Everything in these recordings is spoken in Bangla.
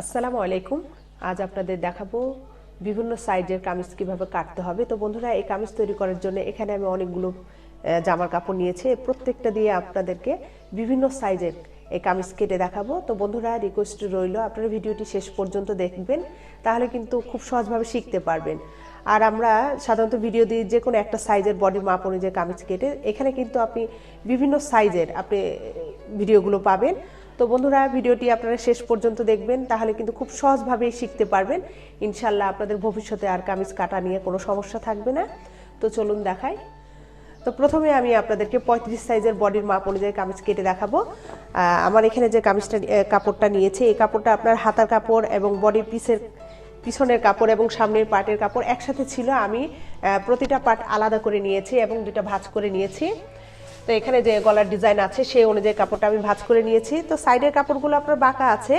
আসসালামু আলাইকুম। আজ আপনাদের দেখাবো বিভিন্ন সাইজের কামিজ কীভাবে কাটতে হবে। তো বন্ধুরা, এই কামিজ তৈরি করার জন্য এখানে আমি অনেকগুলো জামার কাপড় নিয়েছি। প্রত্যেকটা দিয়ে আপনাদেরকে বিভিন্ন সাইজের এই কামিজ কেটে দেখাবো। তো বন্ধুরা রিকোয়েস্ট রইল, আপনারা ভিডিওটি শেষ পর্যন্ত দেখবেন, তাহলে কিন্তু খুব সহজভাবে শিখতে পারবেন। আর আমরা সাধারণত ভিডিও দিয়ে যে কোনো একটা সাইজের বডি মাপ অনুযায়ী কামিজ কেটে, এখানে কিন্তু আপনি বিভিন্ন সাইজের আপনি ভিডিওগুলো পাবেন। তো বন্ধুরা, ভিডিওটি আপনারা শেষ পর্যন্ত দেখবেন, তাহলে কিন্তু খুব সহজভাবেই শিখতে পারবেন। ইনশাল্লাহ আপনাদের ভবিষ্যতে আর কামিজ কাটা নিয়ে কোনো সমস্যা থাকবে না। তো চলুন দেখাই। তো প্রথমে আমি আপনাদেরকে পঁয়ত্রিশ সাইজের বডির মাপ অনুযায়ী কামিজ কেটে দেখাবো। আমার এখানে যে কামিজটা কাপড়টা নিয়েছে, এই কাপড়টা আপনার হাতার কাপড় এবং বডির পিসের, পিছনের কাপড় এবং সামনের পাটের কাপড় একসাথে ছিল। আমি প্রতিটা পার্ট আলাদা করে নিয়েছি এবং দুটা ভাঁজ করে নিয়েছি। তো এখানে যে গলার ডিজাইন আছে, সেই অনুযায়ী কাপড়টা আমি ভাঁজ করে নিয়েছি। তো সাইডের কাপড়গুলো আপনার বাঁকা আছে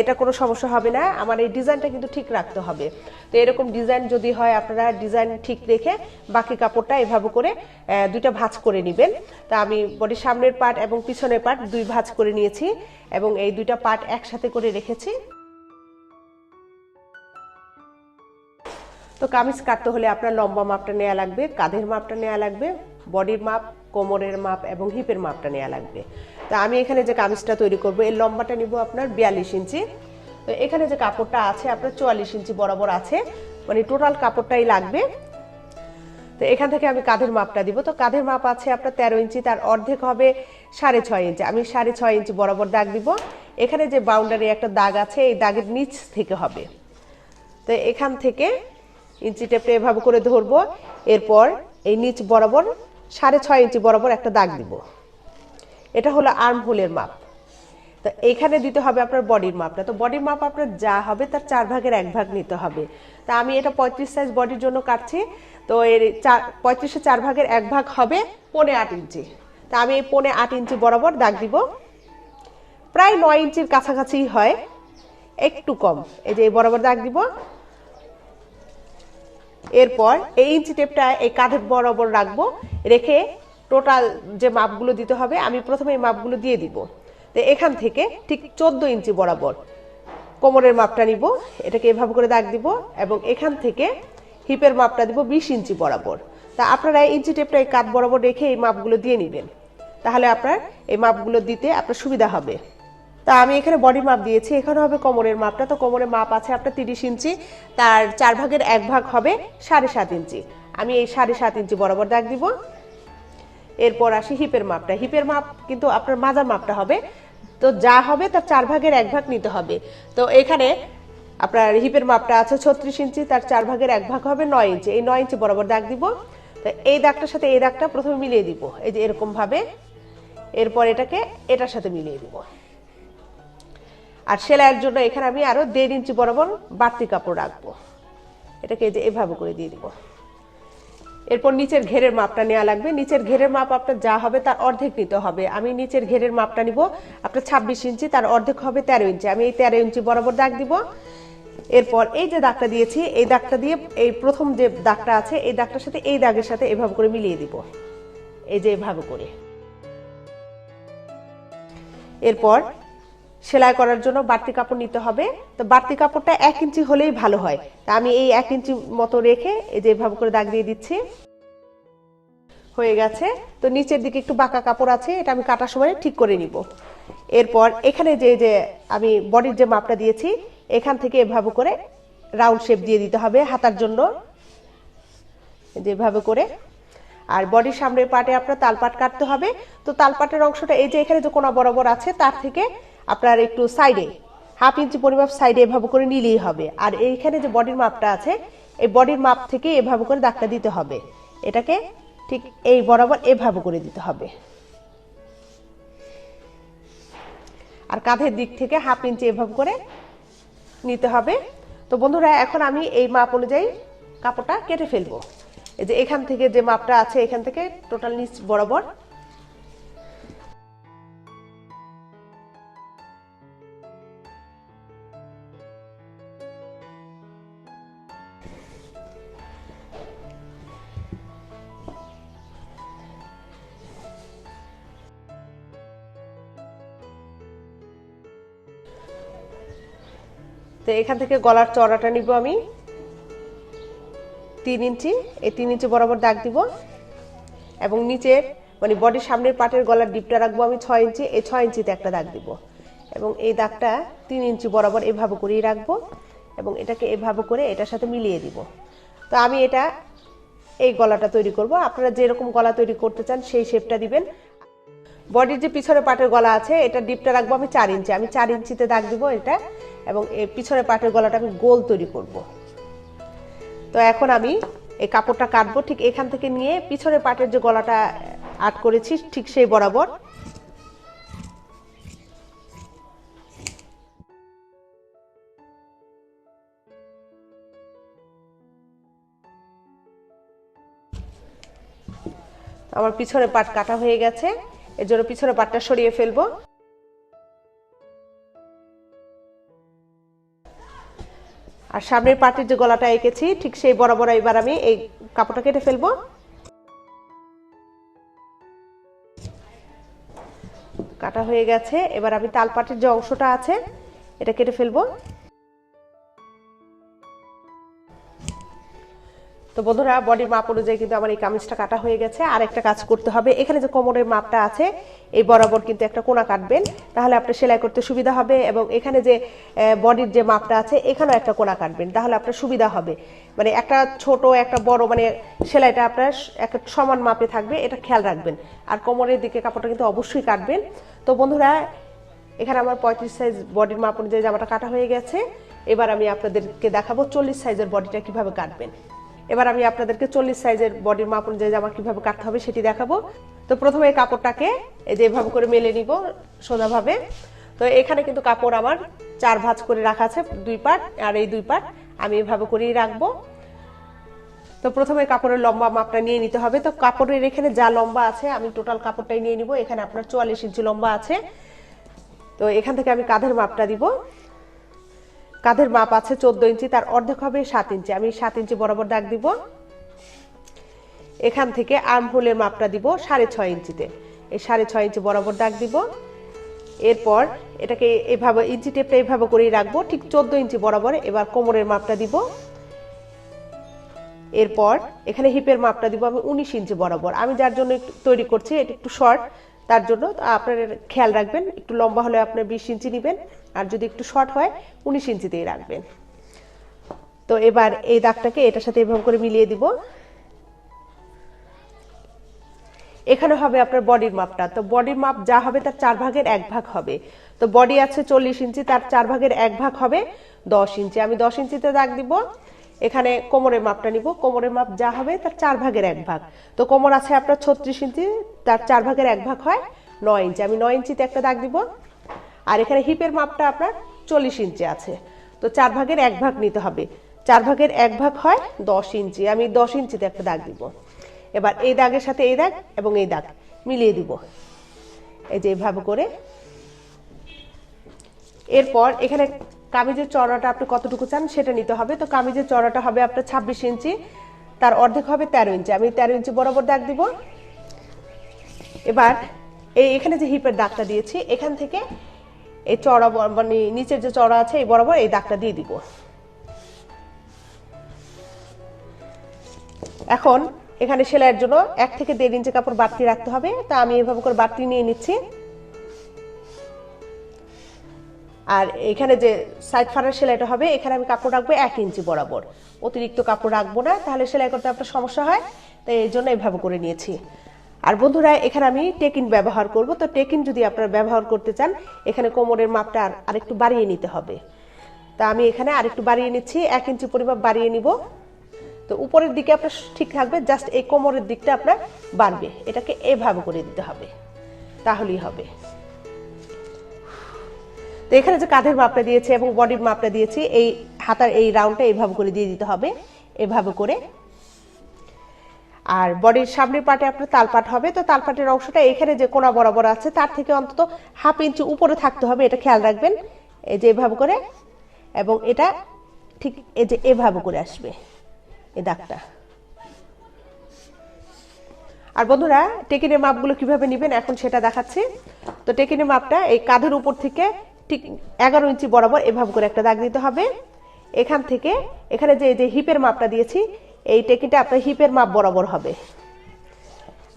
এটা কোনো সমস্যা হবে না। আমার এই ডিজাইনটা কিন্তু ঠিক রাখতে হবে। তো এরকম ডিজাইন যদি হয়, আপনারা ডিজাইন ঠিক রেখে বাকি কাপড়টা এভাবে করে দুইটা ভাঁজ করে নেবেন। তো আমি বডির সামনের পার্ট এবং পিছনের পার্ট দুই ভাঁজ করে নিয়েছি এবং এই দুইটা পার্ট একসাথে করে রেখেছি। তো কামিজ কাটতে হলে আপনার লম্বা মাপটা নেওয়া লাগবে, কাঁধের মাপটা নেওয়া লাগবে, বডির মাপ কোমরের মাপ এবং হিপের মাপটা নেওয়া লাগবে। তো আমি এখানে যে কামিজটা তৈরি করব, এর লম্বাটা নিব আপনার বিয়াল্লিশ ইঞ্চি। তো এখানে যে কাপড়টা আছে, আপনার চুয়াল্লিশ ইঞ্চি বরাবর আছে। মানে টোটাল কাপড়টাই লাগবে। তো এখান থেকে আমি কাঁধের মাপটা দিব। তো কাঁধের মাপ আছে আপনার তেরো ইঞ্চি, তার অর্ধেক হবে সাড়ে ছয় ইঞ্চি। আমি সাড়ে ছয় ইঞ্চি বরাবর দাগ দিব। এখানে যে বাউন্ডারি একটা দাগ আছে, এই দাগের নিচ থেকে হবে। তো এখান থেকে ইঞ্চি টেপটা এভাবে করে ধরবো। এরপর এই নিচ বরাবর সাড়ে ছয় ইঞ্চি বরাবর একটা দাগ দিব। এটা হলো আর্ম হোলের মাপ। তো এইখানে দিতে হবে আপনার বডির মাপটা। তো বডির মাপ আপনার যা হবে তার চার ভাগের এক ভাগ নিতে হবে। তা আমি এটা পঁয়ত্রিশ সাইজ বডির জন্য কাটছি। তো এর চার, পঁয়ত্রিশে চার ভাগের এক ভাগ হবে পনে আট ইঞ্চি। তা আমি এই পনে আট ইঞ্চি বরাবর দাগ দিব। প্রায় নয় ইঞ্চির কাছাকাছি হয়। একটু কম। এই যে এই বরাবর দাগ দিব। এরপর এই ইঞ্চি টেপটা এই কাঁধের বরাবর রাখব। রেখে টোটাল যে মাপগুলো দিতে হবে, আমি প্রথমে এই মাপগুলো দিয়ে দিব। তো এখান থেকে ঠিক চোদ্দ ইঞ্চি বরাবর কোমরের মাপটা নিব, এটাকে এভাবে করে দাগ দিব এবং এখান থেকে হিপের মাপটা দিব বিশ ইঞ্চি বরাবর। তা আপনারা এই ইঞ্চি টেপটা এই কাঁধ বরাবর রেখে এই মাপগুলো দিয়ে নেবেন। তাহলে আপনার এই মাপগুলো দিতে আপনার সুবিধা হবে। তা আমি এখানে বডি মাপ দিয়েছি, এখানে হবে কোমরের মাপটা। তো কোমরের মাপ আছে আপনার তিরিশ ইঞ্চি, তার চার ভাগের এক ভাগ হবে সাড়ে সাত ইঞ্চি। আমি এই সাড়ে সাত ইঞ্চি বরাবর দাগ দিব। এরপর আসি হিপের মাপটা। হিপের মাপ কিন্তু আপনার মাজার মাপটা হবে। তো যা হবে তার চার ভাগের এক ভাগ নিতে হবে। তো এখানে আপনার হিপের মাপটা আছে ছত্রিশ ইঞ্চি, তার চার ভাগের এক ভাগ হবে নয় ইঞ্চি। এই নয় ইঞ্চি বরাবর দাগ দিব। তো এই দাগটার সাথে এই দাগটা প্রথমে মিলিয়ে দিব। এই যে এরকম ভাবে। এরপর এটাকে এটার সাথে মিলিয়ে দিব। আর সেলাইয়ের জন্য এখানে আমি আরও দেড় ইঞ্চি বরাবর বাড়তি কাপড় রাখব। এটাকে এই যে এভাবে করে দিয়ে দিব। এরপর নিচের ঘেরের মাপটা নেওয়া লাগবে। নিচের ঘেরের মাপ আপনার যা হবে তার অর্ধেক নিতে হবে। আমি নিচের ঘেরের মাপটা নিব। আপনার ছাব্বিশ ইঞ্চি, তার অর্ধেক হবে তেরো ইঞ্চি। আমি এই তেরো ইঞ্চি বরাবর দাগ দিব। এরপর এই যে দাগটা দিয়েছি, এই দাগটা দিয়ে এই প্রথম যে দাগটা আছে, এই দাগটার সাথে এই দাগের সাথে এভাবে করে মিলিয়ে দিব। এই যে এভাবে করে। এরপর সেলাই করার জন্য বাড়তি কাপড় নিতে হবে। তো বাড়তি কাপড়টা এক ইঞ্চি হলেই ভালো হয়। তা আমি এই এক ইঞ্চি মতো রেখে এই যে এভাবে করে দাগ দিয়ে দিচ্ছি। হয়ে গেছে। তো নিচের দিকে একটু বাঁকা কাপড় আছে, এটা আমি কাটার সময় ঠিক করে নিব। এরপর এখানে যে যে আমি বডির যে মাপটা দিয়েছি, এখান থেকে এভাবে করে রাউন্ড শেপ দিয়ে দিতে হবে হাতার জন্য। এই যে এভাবে করে। আর বডির সামনের পাটে আপনার তালপাট কাটতে হবে। তো তালপাটের অংশটা এই যে এখানে যে কোনা বরাবর আছে, তার থেকে আপনার একটু সাইডে হাফ ইঞ্চি পরিমাপ সাইডে এভাবে করে নিলেই হবে। আর এইখানে যে বডির মাপটা আছে, এই বডির মাপ থেকে এভাবে করে দাগটা দিতে হবে। এটাকে ঠিক এই বরাবর এভাবে করে দিতে হবে। আর কাঁধের দিক থেকে হাফ ইঞ্চি এভাবে করে নিতে হবে। তো বন্ধুরা, এখন আমি এই মাপ অনুযায়ী কাপড়টা কেটে ফেলব। এই যে এখান থেকে যে মাপটা আছে, এখান থেকে টোটাল নিচ বরাবর তো এখান থেকে গলার চড়াটা নিব আমি। তিন ইঞ্চি, এই তিন ইঞ্চি বরাবর দাগ দিব। এবং নিচের মানে বডির সামনের পাটের গলার ডিপটা রাখব আমি ছয় ইঞ্চি, এই ছয় ইঞ্চিতে একটা দাগ দিব। এবং এই দাগটা তিন ইঞ্চি বরাবর এভাবে করেই রাখব এবং এটাকে এভাবে করে এটার সাথে মিলিয়ে দিব। তো আমি এটা, এই গলাটা তৈরি করব। আপনারা যেরকম গলা তৈরি করতে চান সেই শেপটা দিবেন। বডির যে পিছনে পাটের গলা আছে, এটা ডিপটা রাখব আমি চার ইঞ্চি। আমি চার ইঞ্চিতে দাগ দিব এটা। এবং এই পিছনের পাটের গলাটা আমি গোল তৈরি করব। তো এখন আমি এই কাপড়টা কাটবো, ঠিক এখান থেকে নিয়ে পিছনের পাটের যে গলাটা আট করেছি, ঠিক সেই বরাবর। আমার পিছনে পাট কাটা হয়ে গেছে। এর জন্য পিছনে পাটটা সরিয়ে ফেলব। আর সামনের পাটের যে গলাটা এঁকেছি, ঠিক সেই বরাবর এবার আমি এই কাপড়টা কেটে ফেলব। কাটা হয়ে গেছে, এবার আমি তাল পাটের যে অংশটা আছে, এটা কেটে ফেলব। তো বন্ধুরা বডির মাপ অনুযায়ী কিন্তু আমার এই কামিজটা কাটা হয়ে গেছে। আর একটা কাজ করতে হবে। এখানে যে কোমরের মাপটা আছে, এই বরাবর কিন্তু একটা কোনা কাটবেন। তাহলে আপনার সেলাই করতে সুবিধা হবে এবং এখানে যে বডির যে মাপটা আছে, এখানেও একটা কোনা কাটবেন। তাহলে আপনার সুবিধা হবে। মানে একটা ছোট, একটা বড় মানে সেলাইটা আপনার একটা সমান মাপে থাকবে, এটা খেয়াল রাখবেন। আর কোমরের দিকে কাপড়টা কিন্তু অবশ্যই কাটবেন। তো বন্ধুরা, এখানে আমার পঁয়ত্রিশ সাইজ বডির মাপ অনুযায়ী জামাটা কাটা হয়ে গেছে। এবার আমি আপনাদেরকে দেখাবো চল্লিশ সাইজের বডিটা কীভাবে কাটবেন। এবার আমি আপনাদেরকে চল্লিশ সাইজের বডির মাপ অনুযায়ী জামা কীভাবে কাটতে হবে সেটি দেখাবো। তো প্রথমে কাপড়টাকে এই যে এভাবে করে মেলে নিব সোজাভাবে। তো এখানে কিন্তু কাপড় আমার চার ভাঁজ করে রাখা আছে, দুই পাট আর এই দুই পাট আমি এভাবে করেই রাখব। তো প্রথমে কাপড়ের লম্বা মাপটা নিয়ে নিতে হবে। তো কাপড়ের এখানে যা লম্বা আছে, আমি টোটাল কাপড়টাই নিয়ে নিব। এখানে আপনার চুয়াল্লিশ ইঞ্চি লম্বা আছে। তো এখান থেকে আমি কাঁধের মাপটা দিব। কাঁধের মাপ আছে চোদ্দ ইঞ্চি, তার অর্ধেক হবে সাত ইঞ্চি। আমি সাত ইঞ্চি বরাবর দাগ দিব। এখান থেকে আর্মহোলের মাপটা দিব সাড়ে ছয় ইঞ্চিতে। এই সাড়ে ছয় ইঞ্চি বরাবর দাগ দিব। এরপর এটাকে এভাবে ইঞ্চি টেপটা এইভাবে করেই রাখব, ঠিক চোদ্দ ইঞ্চি বরাবর। এবার কোমরের মাপটা দিব। এরপর এখানে হিপের মাপটা দিব আমি উনিশ ইঞ্চি বরাবর। আমি যার জন্য তৈরি করছি, এটা একটু শর্ট। তার জন্য আপনার খেয়াল রাখবেন, একটু লম্বা হলে আপনার বিশ ইঞ্চি নেবেন, আর যদি একটু শর্ট হয়, উনিশ ইঞ্চিতেই রাখবেন। তো এবার এই দাগটাকে এটার সাথে এভাবে করে মিলিয়ে দিব। এখানে হবে আপনার বডির মাপটা। তো বডির মাপ যা হবে তার চার ভাগের এক ভাগ হবে। তো বডি আছে চল্লিশ ইঞ্চি, তার চার ভাগের এক ভাগ হবে দশ ইঞ্চি। আমি দশ ইঞ্চিতে দাগ দিব। এখানে কোমরের মাপটা নিব। কোমরের মাপ যা হবে তার চার ভাগের এক ভাগ। তো কোমর আছে আপনার ছত্রিশ ইঞ্চি, তার চার ভাগের এক ভাগ হয় নয় ইঞ্চি। আমি নয় ইঞ্চিতে একটা দাগ দিব। আর এখানে হিপের মাপটা আপনার চল্লিশ ইঞ্চি আছে। তো চার ভাগের এক ভাগ নিতে হবে। চার ভাগের এক ভাগ হয় দশ ইঞ্চি। আমি দশ ইঞ্চিতে একটা দাগ দিব। এবার এই দাগের সাথে এই দাগ এবং এই দাগ মিলিয়ে দিব। এই যে এইভাবে করে। এরপর এখানে কামিজের চড়াটা আপনি কতটুকু চান সেটা নিতে হবে। তো কামিজের চড়াটা হবে আপনার ছাব্বিশ ইঞ্চি, তার অর্ধেক হবে তেরো ইঞ্চি। আমি তেরো ইঞ্চি বরাবর দাগ দিব। এবার এই এখানে যে হিপের দাগটা দিয়েছি, এখান থেকে এই চড়া মানে নিচের যে চড়া আছে, এই বরাবর এই দাগটা দিয়ে দিব। এখন এখানে সেলাইয়ের জন্য এক থেকে দেড় ইঞ্চি কাপড় বাড়তি রাখতে হবে। তা আমি এভাবে করে বাড়তি নিয়ে নিচ্ছি। আর এখানে যে সাইড ফাড়ার সেলাইটা হবে, এখানে আমি কাপড় রাখব এক ইঞ্চি বরাবর। অতিরিক্ত কাপড় রাখব না, তাহলে সেলাই করতে আপনার সমস্যা হয় তাই এই জন্য এইভাবে করে নিয়েছি। আর বন্ধুরা, এখানে আমি টেকিন ব্যবহার করব, তো টেকিন যদি আপনারা ব্যবহার করতে চান, এখানে কোমরের মাপটা আর আরেকটু বাড়িয়ে নিতে হবে। তা আমি এখানে আরেকটু বাড়িয়ে নিচ্ছি, এক ইঞ্চি পরিমাপ বাড়িয়ে নিব। তো উপরের দিকে আপনার ঠিক থাকবে, জাস্ট এই কোমরের দিকটা আপনার বাড়বে, এটাকে এভাবে করে দিতে হবে, তাহলেই হবে। তো এখানে যে কাঁধের মাপটা দিয়েছি এবং বডির মাপটা দিয়েছি, এই হাতার এই রাউন্ডটা এইভাবে করে দিয়ে দিতে হবে, এভাবে করে। আর বডির সামনের পাটে আপনার তালপাট হবে, তো তালপাটের অংশটা এখানে যে কোনা বরাবর আছে, তার থেকে অন্তত হাফ ইঞ্চি উপরে থাকতে হবে, এটা খেয়াল রাখবেন, এই যে এভাবে করে, এবং এটা ঠিক এই যে এভাবে করে আসবে, এই দাগটা। আর বন্ধুরা, টেকিনের মাপগুলো কীভাবে নেবেন, এখন সেটা দেখাচ্ছি। তো টেকিনের মাপটা এই কাঁধের উপর থেকে ঠিক এগারো ইঞ্চি বরাবর এভাবে করে একটা দাগ দিতে হবে। এখান থেকে এখানে যে যে হিপের মাপটা দিয়েছি, এই টেকিনটা আপনার হিপের মাপ বরাবর হবে।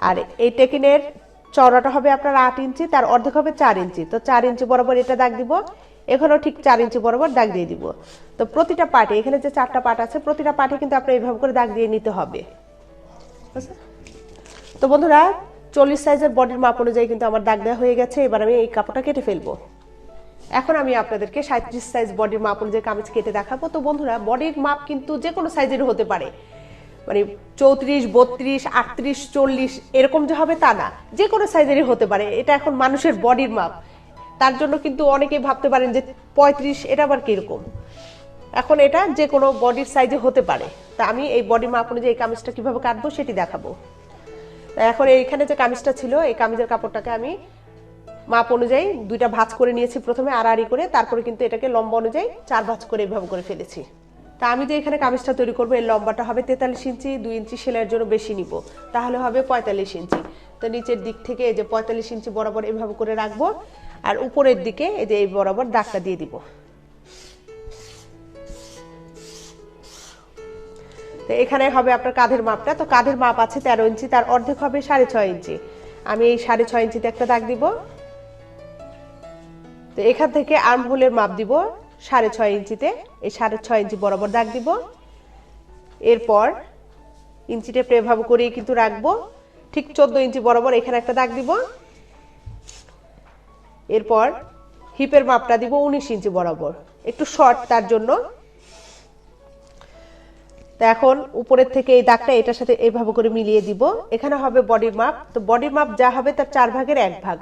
আর এই টেকিনের চওড়াটা হবে আপনার আট ইঞ্চি, তার অর্ধেক হবে চার ইঞ্চি। তো চার ইঞ্চি বরাবর এটা দাগ দিব, এখানেও ঠিক চার ইঞ্চি বরাবর দাগ দিয়ে দিব। তো প্রতিটা পার্টে এখানে যে চারটা পার্ট আছে, প্রতিটা পার্টে কিন্তু আপনার এইভাবে করে দাগ দিয়ে নিতে হবে। তো বন্ধুরা, চল্লিশ সাইজের বডির মাপ অনুযায়ী কিন্তু আমার দাগ দেওয়া হয়ে গেছে, এবার আমি এই কাপড়টা কেটে ফেলব। এখন আমি আপনাদেরকে সাঁত্রিশ সাইজ বডির মাপ অনুযায়ী কামিজ কেটে দেখাবো। তো বন্ধুরা বডির মাপ কিন্তু যে কোনো সাইজের হতে পারে। মানে চৌত্রিশ, বত্রিশ, আটত্রিশ, চল্লিশ, এরকম যে হবে তা না। যে কোনো সাইজেরই হতে পারে। এটা এখন মানুষের বডির মাপ তার জন্য কিন্তু অনেকেই ভাবতে পারেন যে পঁয়ত্রিশ, এটা আবার কীরকম? এখন এটা যে কোনো বডির সাইজে হতে পারে। তা আমি এই বডি মাপ অনুযায়ী এই কামিজটা কীভাবে কাটবো সেটি দেখাবো। এখন এইখানে যে কামিজটা ছিল, এই কামিজের কাপড়টাকে আমি মাপ অনুযায়ী দুইটা ভাঁজ করে নিয়েছি প্রথমে আড়াআড়ি করে, তারপরে কিন্তু এটাকে লম্বা অনুযায়ী চার ভাঁজ করে এভাবে করে ফেলেছি। তা আমি যে এখানে কামিজটা তৈরি করব, এর লম্বাটা হবে তেতাল্লিশ ইঞ্চি, দুই ইঞ্চি সেলাইয়ের জন্য বেশি নিব। তাহলে হবে পঁয়তাল্লিশ ইঞ্চি। তো নিচের দিক থেকে এই যে পঁয়তাল্লিশ ইঞ্চি বরাবর এভাবে করে রাখব, আর উপরের দিকে এই যে এই বরাবর দাগটা দিয়ে দিব। তো এখানে হবে আপনার কাঁধের মাপটা। তো কাঁধের মাপ আছে তেরো ইঞ্চি, তার অর্ধেক হবে সাড়ে ছয় ইঞ্চি। আমি এই সাড়ে ছয় ইঞ্চিতে একটা দাগ দিব। তো এখান থেকে আর্ম হোলের মাপ দিব সাড়ে ছয় ইঞ্চিতে। এই সাড়ে ছয় ইঞ্চি বরাবর দাগ দিব। এরপর ইঞ্চিটা টেপ এভাবে করেই কিন্তু রাখব। ঠিক চোদ্দ ইঞ্চি বরাবর এখানে একটা দাগ দিব। এরপর হিপের মাপটা দিব উনিশ ইঞ্চি বরাবর। একটু শর্ট তার জন্য। তো এখন উপরের থেকে এই দাগটা এটার সাথে এইভাবে করে মিলিয়ে দিব। এখানে হবে বডির মাপ তো বডির মাপ যা হবে তার চার ভাগের এক ভাগ।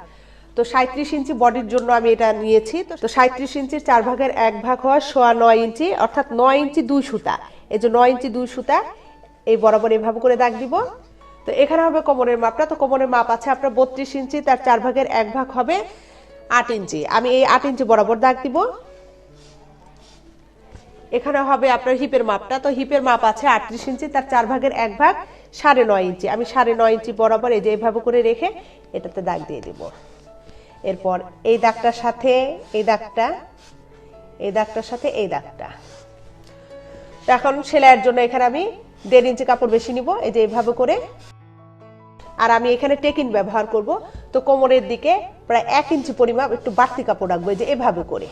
তো সাঁত্রিশ ইঞ্চি বডির জন্য আমি এটা নিয়েছি। তো সাঁত্রিশ ইঞ্চির চার ভাগের এক ভাগ হয় সোয়া নয় ইঞ্চি, অর্থাৎ নয় ইঞ্চি দুই সুতা। এই যে নয় ইঞ্চি দুই সুতা, এই বরাবর এভাবে করে দাগ দিব। তো এখানে হবে কোমরের মাপটা। তো কোমরের মাপ আছে আপনার বত্রিশ ইঞ্চি, তার চার ভাগের এক ভাগ হবে আট ইঞ্চি। আমি এই আট ইঞ্চি বরাবর দাগ দিব। এখানে হবে আপনার হিপের মাপটা। তো হিপের মাপ আছে আটত্রিশ ইঞ্চি, তার চার ভাগের এক ভাগ সাড়ে নয় ইঞ্চি। আমি সাড়ে নয় ইঞ্চি বরাবর এই যে এইভাবে করে রেখে এটাতে দাগ দিয়ে দিব। এরপর এই দাগটার সাথে এই দাগটা, এই দাগটার সাথে এই দাগটা। এখন সেলাইয়ের জন্য এখানে আমি দেড় ইঞ্চি কাপড় বেশি নিব, এই যে এইভাবে করে। আর আমি এখানে টেকিন ব্যবহার করব। তো কোমরের দিকে প্রায় এক ইঞ্চি পরিমাপ একটু বাড়তি কাপড় রাখব যে এভাবে করে।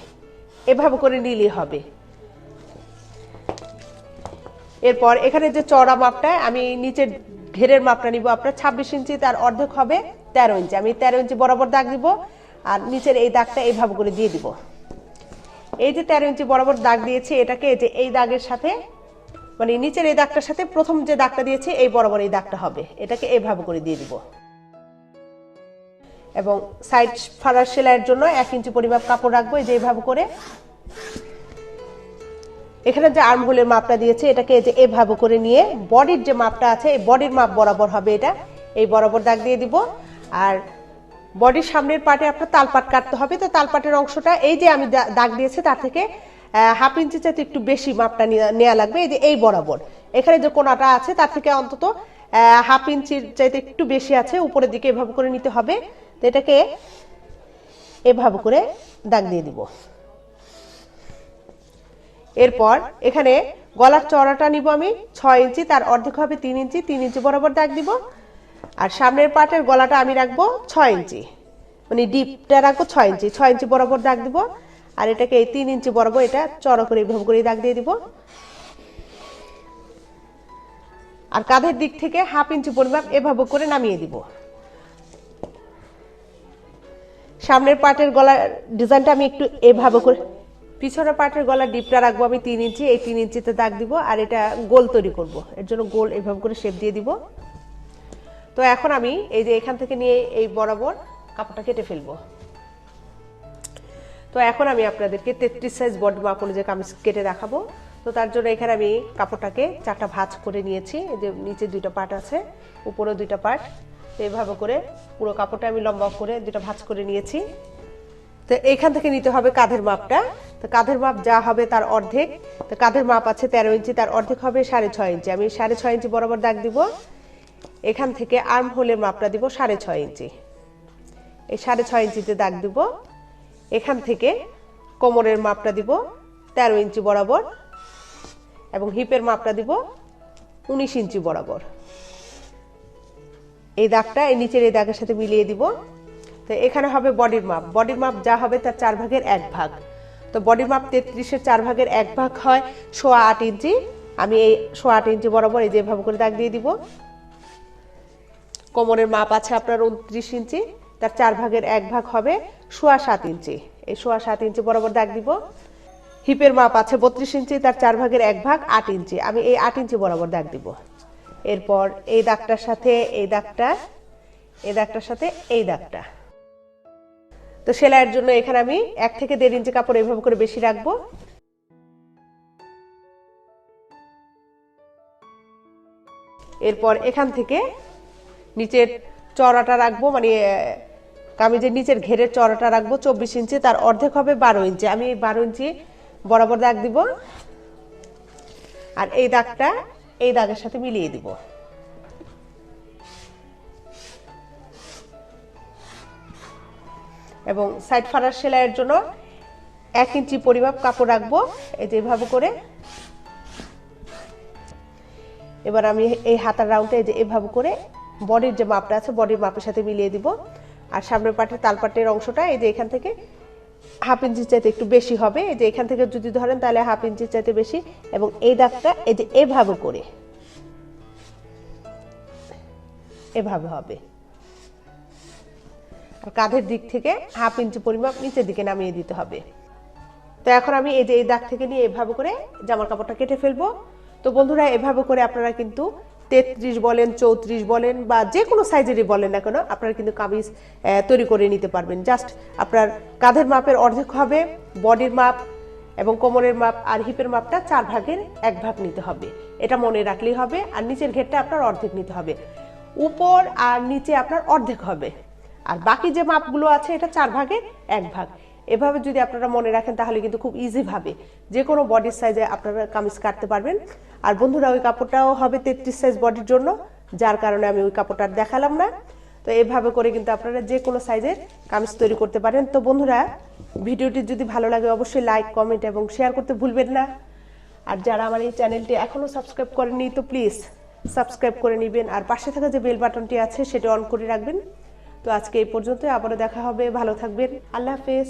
এভাবে করে নিলেই হবে। এরপর এখানে যে চড়া মাপটা, আমি নিচের ঘেরের মাপটা নিব। আপনার ছাব্বিশ ইঞ্চি তার অর্ধেক হবে তেরো ইঞ্চি। আমি তেরো ইঞ্চি বরাবর দাগ দিব আর নিচের এই দাগটা এইভাবে করে দিয়ে দিব। এই যে তেরো ইঞ্চি বরাবর দাগ দিয়েছি, এটাকে এই যে এই দাগের সাথে মানে নিচের এই দাগটার সাথে প্রথম যে দাগটা দিয়েছি, এই বরাবর এই দাগটা হবে। এটাকে এইভাবে করে দিয়ে দিব। এবং সাইড ফাড়ার সেলাইয়ের জন্য এক ইঞ্চি পরিমাপ কাপড় রাখব, এই যে এইভাবে করে। এখানে যে আর্ম মাপটা দিয়েছে, এটাকে যে এভাবে করে নিয়ে বডির যে মাপটা আছে, এই বডির মাপ বরাবর হবে এটা। এই বরাবর দাগ দিয়ে দিব। আর বডির সামনের পাটে আপনার তালপাট কাটতে হবে। তো তালপাটের অংশটা এই যে আমি দাগ দিয়েছি, তার থেকে হাফ ইঞ্চি চাইতে একটু বেশি মাপটা নেওয়া লাগবে। এই যে এই বরাবর। এখানে যে কোনাটা আছে, তার থেকে অন্তত হাফ ইঞ্চির চাইতে একটু বেশি আছে। উপরের দিকে এভাবে করে নিতে হবে। তো এটাকে এভাবে করে দাগ দিয়ে দিব। এরপর এখানে গলার চড়াটা নিব আমি, ছয় ইঞ্চি, তার অর্ধেক হবে তিন ইঞ্চি। তিন ইঞ্চি বরাবর দাগ দিব। আর সামনের পাটের গলাটা আমি রাখব ছয় ইঞ্চি। মানে ডিপটা রাখব ছয় ইঞ্চি। ছয় ইঞ্চি বরাবর দাগ দিব। আর এটাকে এই তিন ইঞ্চি বরাবর এটা চড়া করে এইভাবে করে দাগ দিয়ে দিব। আর কাঁধের দিক থেকে হাফ ইঞ্চি পরিমাপ এভাবে করে নামিয়ে দিব। সামনের পাটের গলার ডিজাইনটা আমি একটু এভাবে করে পিছনের পাটের গলার ডিপটা রাখব আমি তিন ইঞ্চি। এই তিন ইঞ্চিতে দাগ দিব। আর এটা গোল তৈরি করব। এর জন্য গোল এভাবে করে শেপ দিয়ে দিব। তো এখন আমি এই যে এখান থেকে নিয়ে এই বরাবর কাপড়টা কেটে ফেলব। তো এখন আমি আপনাদেরকে তেত্রিশ সাইজ বডি মাপ অনুযায়ী কামিজ কেটে দেখাবো। তো তার জন্য এখানে আমি কাপড়টাকে চারটা ভাঁজ করে নিয়েছি। এই যে নিচে দুইটা পার্ট আছে উপরে দুইটা পার্ট এইভাবে করে পুরো কাপড়টা আমি লম্বা করে দুইটা ভাঁজ করে নিয়েছি। তো এইখান থেকে নিতে হবে কাঁধের মাপটা। তো কাঁধের মাপ যা হবে তার অর্ধেক। তো কাঁধের মাপ আছে তেরো ইঞ্চি, তার অর্ধেক হবে সাড়ে ছয় ইঞ্চি। আমি সাড়ে ছয় ইঞ্চি বরাবর দাগ দিব। এখান থেকে আর্ম হোলের মাপটা দিব সাড়ে ছয় ইঞ্চি। এই সাড়ে ছয় ইঞ্চিতে দাগ দিব। এখান থেকে কোমরের মাপটা দিব তেরো ইঞ্চি বরাবর এবং হিপের মাপটা দিব উনিশ ইঞ্চি বরাবর। এই দাগটা এই নিচের এই দাগের সাথে মিলিয়ে দিব। তো এখানে হবে বডির মাপ বডির মাপ যা হবে তার চার ভাগের এক ভাগ। তো বডির মাপ তেত্রিশের চার ভাগের এক ভাগ হয় সোয়া আট ইঞ্চি। আমি এই সোয়া আট ইঞ্চি বরাবর এই যেভাবে করে দাগ দিয়ে দিব। কোমরের মাপ আছে আপনার উনত্রিশ ইঞ্চি, তার চার ভাগের এক ভাগ হবে সোয়া সাত ইঞ্চি। এই সোয়া সাত ইঞ্চি বরাবর দাগ দিব। হিপের মাপ আছে বত্রিশ ইঞ্চি, তার চার ভাগের এক ভাগ আট ইঞ্চি। আমি এই আট ইঞ্চি বরাবর দাগ দিব। এরপর এই দাগটার সাথে এই দাগটা, এই দাগটার সাথে এই দাগটা। তো সেলাইয়ের জন্য এখানে আমি এক থেকে দেড় ইঞ্চি কাপড় এভাবে করে বেশি রাখব। এরপর এখান থেকে নিচের চড়াটা রাখব মানে কামিজের নিচের ঘেরের চড়াটা রাখব চব্বিশ ইঞ্চি, তার অর্ধেক হবে বারো ইঞ্চি। আমি এই বারো ইঞ্চি বরাবর দাগ দিব আর এই দাগটা এই দাগের সাথে মিলিয়ে দিব। এবং সাইড ফাড়ার সেলাইয়ের জন্য এক ইঞ্চি পরিমাপ কাপড় রাখব, এই যেভাবে করে। এবার আমি এই হাতার রাউন্ডটা এই যে এভাবে করে বডির যে মাপটা আছে, বডির মাপের সাথে মিলিয়ে দিব। আর সামনের পাটের তালপাটের অংশটা এই যে এখান থেকে হাফ ইঞ্চির চাইতে একটু বেশি হবে। এই যে এখান থেকে যদি ধরেন তাহলে হাফ ইঞ্চির চাইতে বেশি এবং এই দাগটা এই যে এভাবে করে। এভাবে হবে। আর কাঁধের দিক থেকে হাফ ইঞ্চি পরিমাপ নিচের দিকে নামিয়ে দিতে হবে। তো এখন আমি এই যে এই দাগ থেকে নিয়ে এভাবে করে জামার কাপড়টা কেটে ফেলব। তো বন্ধুরা, এভাবে করে আপনারা কিন্তু তেত্রিশ বলেন, চৌত্রিশ বলেন বা যে কোনো সাইজেরই বলেন না কেন, আপনারা কিন্তু কামিজ তৈরি করে নিতে পারবেন। জাস্ট আপনার কাঁধের মাপের অর্ধেক হবে, বডির মাপ এবং কোমরের মাপ আর হিপের মাপটা চার ভাগের এক ভাগ নিতে হবে। এটা মনে রাখলেই হবে আর নিচের ঘেরটা আপনার অর্ধেক নিতে হবে। উপর আর নিচে আপনার অর্ধেক হবে। আর বাকি যে মাপগুলো আছে, এটা চার ভাগের এক ভাগ। এভাবে যদি আপনারা মনে রাখেন, তাহলে কিন্তু খুব ইজি ভাবে যে কোনো বডির সাইজে আপনারা কামিজ কাটতে পারবেন। আর বন্ধুরা, ওই কাপড়টাও হবে তেত্রিশ সাইজ বডির জন্য, যার কারণে আমি ওই কাপড়টা দেখালাম না। তো এভাবে করে কিন্তু আপনারা যে কোনো সাইজের কামিজ তৈরি করতে পারেন। তো বন্ধুরা, ভিডিওটি যদি ভালো লাগে, অবশ্যই লাইক কমেন্ট এবং শেয়ার করতে ভুলবেন না। আর যারা আমার এই চ্যানেলটি এখনও সাবস্ক্রাইব করেনি তো প্লিজ সাবস্ক্রাইব করে নেবেন। আর পাশে থাকা যে বেল বাটনটি আছে, সেটা অন করে রাখবেন। তো আজকে এই পর্যন্ত আবারও দেখা হবে। ভালো থাকবেন। আল্লাহ হাফেজ।